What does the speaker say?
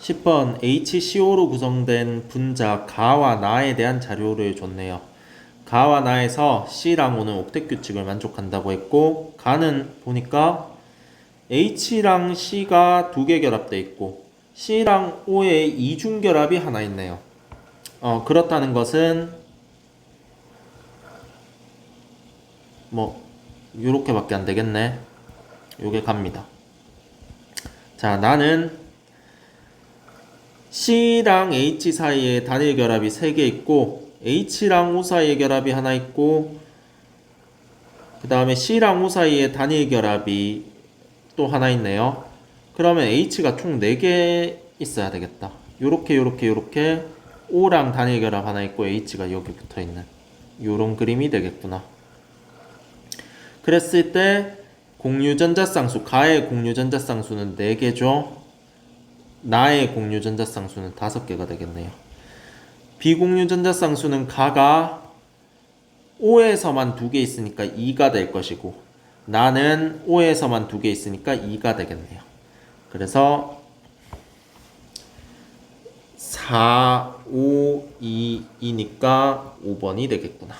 10번 HCO로 구성된 분자 가와 나에 대한 자료를 줬네요. 가와 나에서 C랑 O는 옥텟 규칙을 만족한다고 했고 가는 보니까 H랑 C가 두 개 결합돼 있고 C랑 O의 이중 결합이 하나 있네요. 어, 그렇다는 것은 뭐 요렇게밖에 안 되겠네. 요게 갑니다. 자, 나는 C랑 H 사이에 단일 결합이 3개 있고 H랑 O 사이에 결합이 하나 있고 그 다음에 C랑 O 사이에 단일 결합이 또 하나 있네요. 그러면 H가 총 4개 있어야 되겠다. 요렇게 요렇게 요렇게 O랑 단일 결합 하나 있고 H가 여기 붙어 있는 요런 그림이 되겠구나. 그랬을 때 공유 전자쌍수 가의 공유 전자쌍수는 4개죠. 나의 공유 전자쌍수는 5개가 되겠네요. 비공유 전자쌍수는 가가 5에서만 2개 있으니까 2가 될 것이고 나는 5에서만 2개 있으니까 2가 되겠네요. 그래서 4, 5, 2, 2니까 5번이 되겠구나.